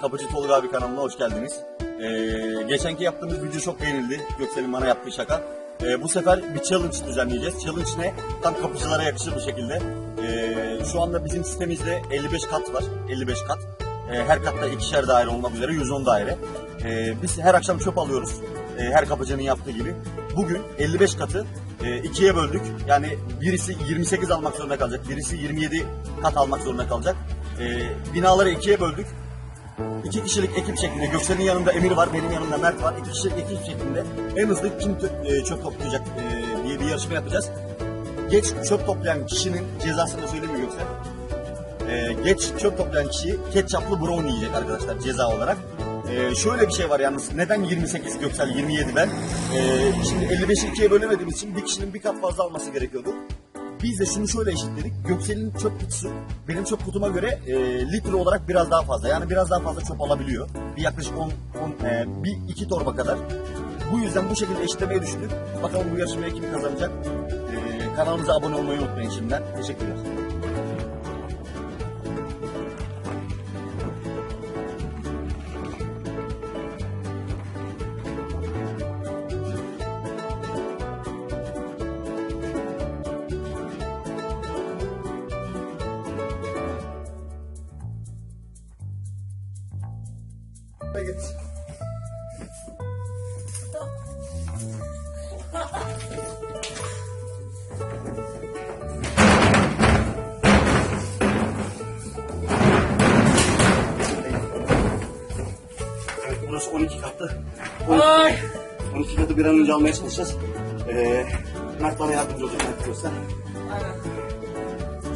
Kapıcı Tolga abi kanalına hoş geldiniz. Ee, geçenki yaptığımız video çok beğenildi. Göksel'in bana yaptığı şaka. Ee, bu sefer bir challenge düzenleyeceğiz. Challenge ne? Tam kapıcılara yakışır bir şekilde. Ee, şu anda bizim sitemizde 55 kat var. 55 kat. Ee, her katta ikişer daire olmak üzere 110 daire. Ee, biz her akşam çöp alıyoruz. Ee, her kapıcının yaptığı gibi. Bugün 55 katı e, ikiye böldük. Yani birisi 28 almak zorunda kalacak. Birisi 27 kat almak zorunda kalacak. Ee, binaları ikiye böldük. İki kişilik ekip şeklinde. Göksel'in yanında Emir var, benim yanımda Mert var. İki kişilik ekip şeklinde en hızlı kim tö- e, çöp toplayacak e, diye bir yarışma yapacağız. Geç çöp toplayan kişinin cezasını söyleyeyim mi Göksel? E, geç çöp toplayan kişi ketçaplı brownie yiyecek arkadaşlar ceza olarak. E, şöyle bir şey var yalnız. Neden 28 Göksel 27 ben? E, şimdi 55'i ikiye bölemediğimiz için bir kişinin bir kat fazla alması gerekiyordu. Biz de şunu şöyle eşitledik. Göksel'in çöp kutusu benim çöp kutuma göre e, litre olarak biraz daha fazla. Yani biraz daha fazla çöp alabiliyor. Bir yaklaşık 10, 10 e, bir iki torba kadar. Bu yüzden bu şekilde eşitlemeyi düşündük. Bakalım bu yarışmayı kim kazanacak? E, kanalımıza abone olmayı unutmayın şimdiden. Teşekkürler. Burası 12 katlı. 12, Ay. 12 katı bir an önce almaya çalışacağız. Ee, Mert bana yardımcı olacak. Mert göster.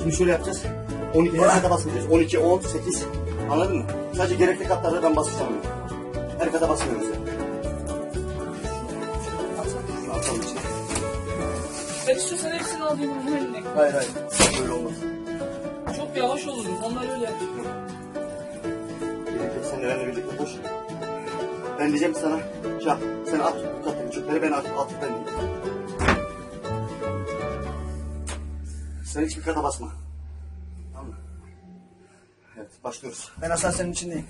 Şimdi şöyle yapacağız. 12 her kata basmayacağız. 12, 10, 8. Anladın mı? Sadece gerekli katlarda ben basacağım. Her kata basmıyoruz yani. Atalım içine. Ben istiyorsan hepsini alayım onun eline. Hayır hayır. Böyle olmaz. Çok yavaş oluruz. Onlar öyle. Gerekli sen nelerle birlikte koş. Ben diyeceğim sana. Şah sen at kattaki çöpleri ben at. At ben diyeyim. Sen hiçbir kata basma. Tamam mı? Evet başlıyoruz. Ben Hasan senin içindeyim.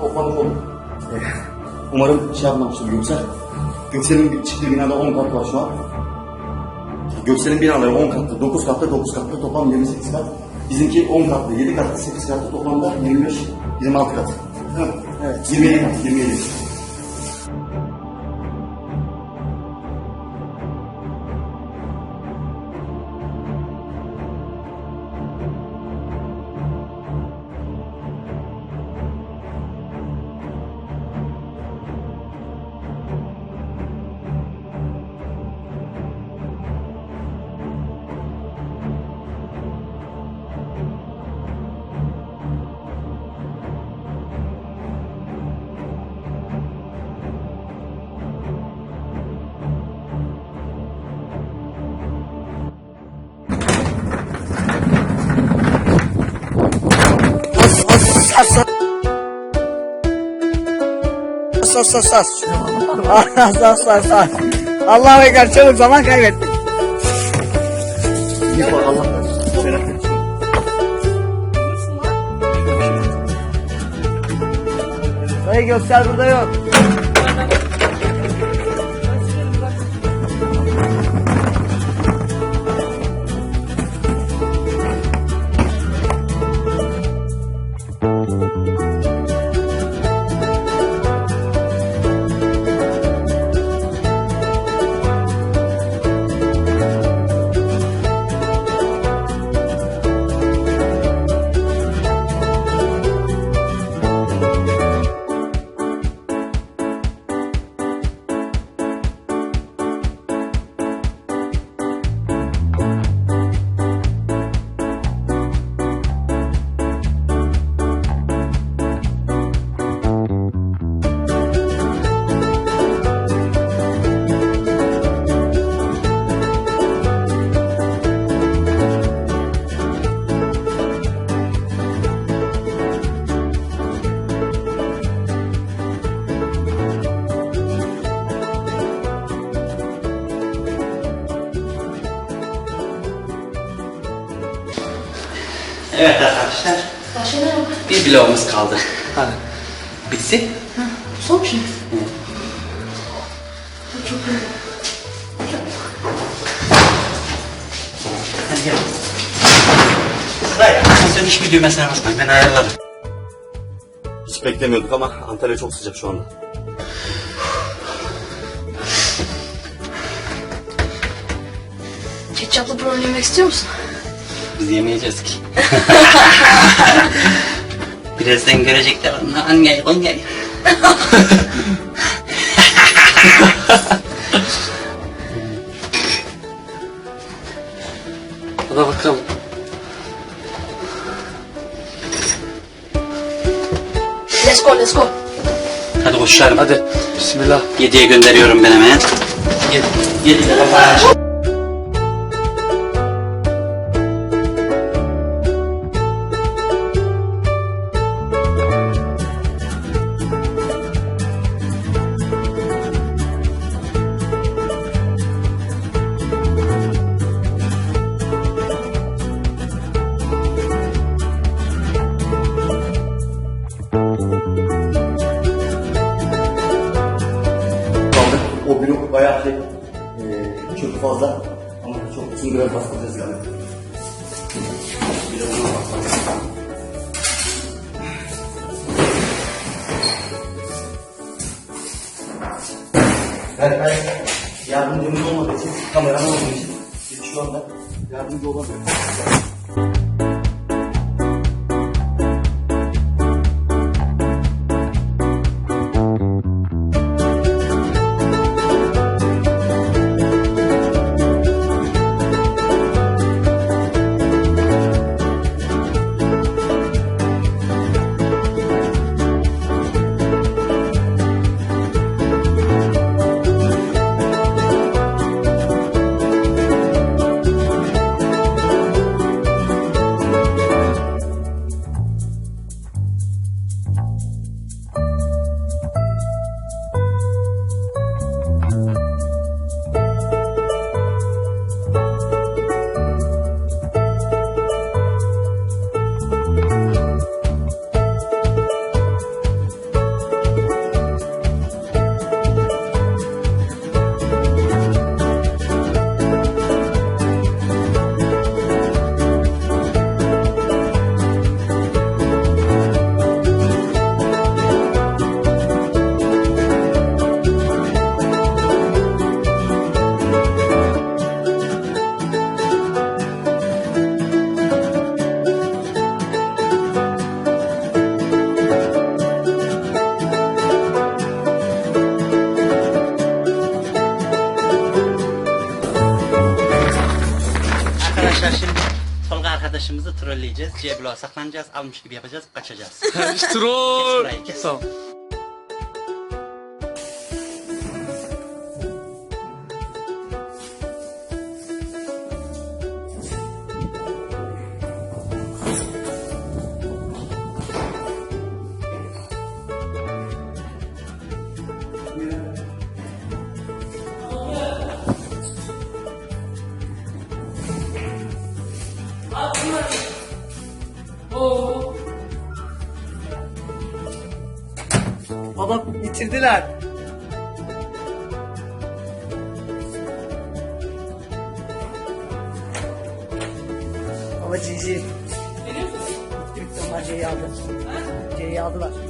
Kat toplamış olduk. Eh, Umarım şey yapmamıştır Göksel. Göksel'in çıktığı binada 10 kat var şu an. Göksel'in binaları 10 katlı, 9 katlı, 9 katlı toplam 28 kat. Bizimki 10 katlı, 7 katlı, 8 katlı toplamda 25, 26 kat. Evet. 27 kat, 27. Sas sas sas. sas sas sas. Allah'a ekber çabuk zaman kaybettik. Dayı göster burada yok. Arkadaşlar. Başka ne yok? Bir bloğumuz kaldı. Hadi. Bitsin. Son şey. Hadi gel. Sıraya. Sen hiçbir düğmesine basmayın. Ben ayarlarım. Hiç beklemiyorduk ama Antalya çok sıcak şu anda. Ketçaplı brownie yemek istiyor musun? Biz yemeyeceğiz ki. Birazdan görecekler onu. Anne, anne. Hadi bakalım. Let's go, let's go. Hadi koşarım. Hadi. Bismillah. Yediye gönderiyorum ben hemen. Yedi. Yedi. Ben yardımcımız olmadığı için, kameraman olduğu için biz şu anda yardımcı olamıyorum. qurollaysiz jeb bilan almış gibi yapacağız, kaçacağız. troll Bitirdiler. Baba cici. Bitti bitti onlar C'yi aldı. C'yi aldılar.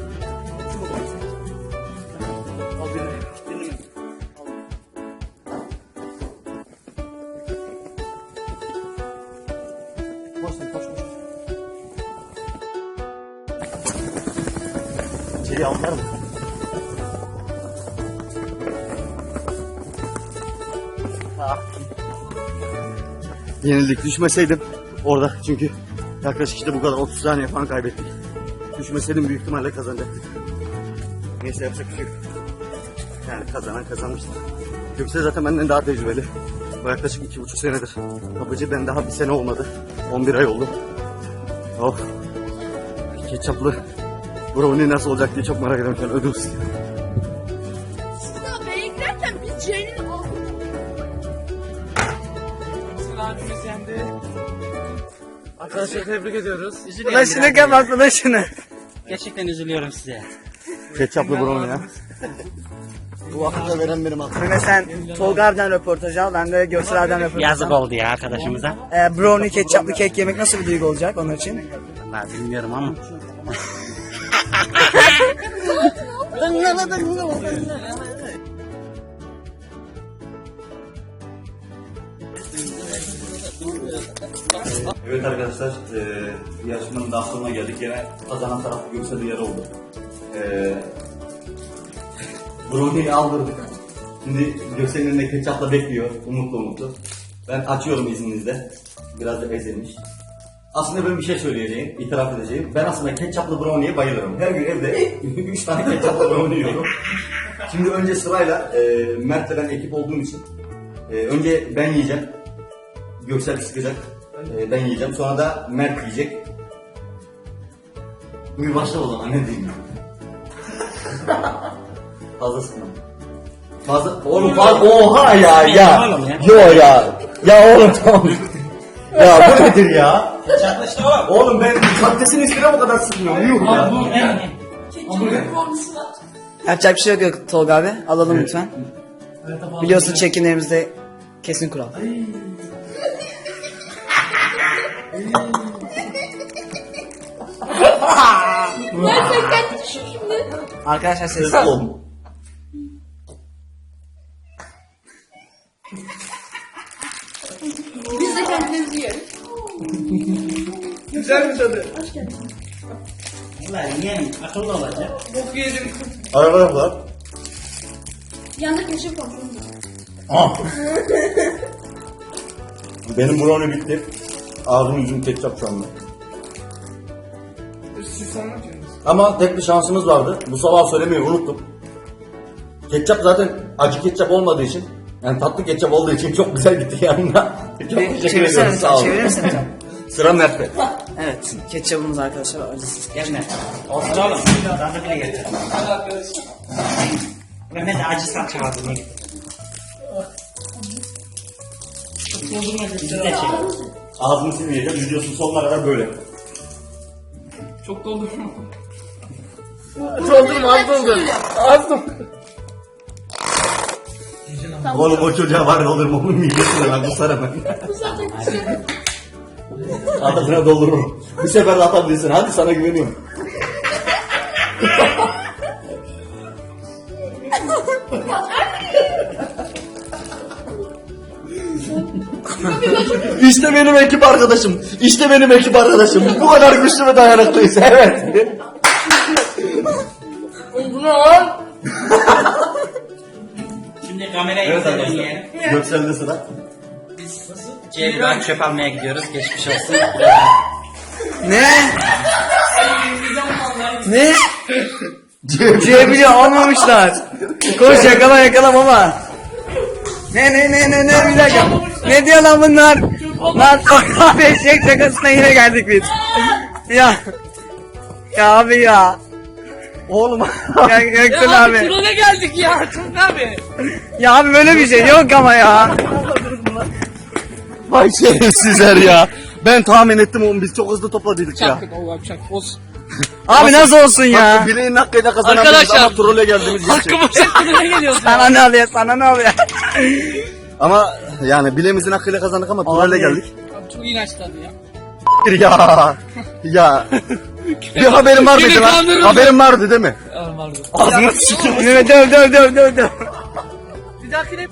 Yenildik. Düşmeseydim orada çünkü yaklaşık işte bu kadar 30 saniye falan kaybettik. Düşmeseydim büyük ihtimalle kazanacaktık. Neyse yapacak bir şey. Yani kazanan kazanmıştır. Göksel zaten benden daha tecrübeli. Bu yaklaşık iki buçuk senedir. Kapıcı ben daha bir sene olmadı. 11 ay oldu. Oh. Ketçaplı brownie nasıl olacak diye çok merak ediyorum. şu an. Abimiz yendi. Arkadaşlar tebrik ediyoruz. Ulan şunu kapat ulan şunu. Gerçekten üzülüyorum size. Ketçaplı brownie ya. Bu akılda veren benim aklım. Mehmet sen Tolga abiden röportaj al. Ben de Göksel abiden röportaj Yazık al. oldu ya arkadaşımıza. Ee, brownie ketçaplı kek yemek nasıl bir duygu olacak onun için? Vallahi bilmiyorum ama. Evet arkadaşlar, e, yarışmanın daha sonuna geldik. Yine kazanan taraf Göksel'in yer oldu. E, Brownie'yi aldırdık. Şimdi Göksel'in önünde ketçapla bekliyor, umutlu umutlu. Ben açıyorum izninizle. Biraz da ezilmiş. Aslında ben bir şey söyleyeceğim, itiraf edeceğim. Ben aslında ketçaplı brownie'ye bayılırım. Her gün evde 3 tane ketçaplı brownie yiyorum. Şimdi önce sırayla e, Mert'le ben ekip olduğum için e, önce ben yiyeceğim. Göksel sıkacak. Ee, ben yiyeceğim. Sonra da Mert yiyecek. Bir başla o zaman ne diyeyim Fazla sıkma. Fazla... Oğlum fazla... Oha ya ya. Oğlum ya. Yo ya. Ya oğlum tamam. ya bu nedir ya? Oğlum ben patatesini üstüne bu kadar sıkmıyorum. Yuh ya. Ketçapın formusu var. Yapacak bir şey yok Tolga abi. Alalım lütfen. Biliyorsun çekimlerimizde kesin kural. Gerçekten düşün şimdi. Arkadaşlar sessiz olun. Biz de kendimizi yiyoruz. Vallahi yeğenim akıllı olacak. Araba var. Yanında ketçap formusu. Ah. Benim brownie bitti. Ağzım yüzüm ketçap şu anda. Ama tek bir şansımız vardı. Bu sabah söylemeyi unuttum. Ketçap zaten acı ketçap olmadığı için yani tatlı ketçap olduğu için çok güzel gitti yanına. Çok teşekkür Çevirsene ediyorum sağ olun. Çevirir misin lütfen? Sıra Mert'te. Evet. Ketçapımız arkadaşlar acısız. Gelme. Olsun oğlum. Tadı bile getir. Mehmet acı salça vardı ne getir. Biz de şey. Ağzını silmeyeceğim. Videosun sonuna kadar böyle. Çok doldurma. Oğlum o çocuğa var ya olur mu? Onun midesine lan bu sarı ben. Bu zaten ketçap. Adasına doldururum. Bu sefer de atabilirsin. Hadi sana güveniyorum. işte benim ekip arkadaşım. İşte benim ekip arkadaşım. Bu kadar güçlü ve dayanıklıyız. Evet. Şimdi kamerayı evet, dönüyor. Göksel'de sıra. Ceylan çöp almaya gidiyoruz. Geçmiş olsun. Ne? ne? Cebiliyor almamışlar. Koş yakala yakala baba. Ne ne ne ne ne bir dakika. Ne diyor lan bunlar? Lan abi eşek şakasına yine geldik biz. Ya. Ya abi ya. Oğlum. Ya Göksel abi. Troll'e geldik ya. Troll abi. Ya abi böyle bir şey yok ama ya. Vay şerefsizler ya. Ben tahmin ettim oğlum biz çok hızlı topladıydık ya. Allah'ım çak. Olsun. Abi nasıl olsun ya? Hakkı bileğin hakkıyla kazanabiliriz Arkadaşlar. ama trolle geldiğimiz gerçek. Troll'e geliyoruz. Sana ne oluyor sana ne oluyor? Ama yani bileğimizin hakkıyla kazandık ama trolle Abi. geldik. Çok iğrenç tadı ya. Ya. Ya. Bir haberim vardı Beni lan. Haberim vardı değil mi? Ağzına sıçın. Döv döv döv döv döv. Bir dahakine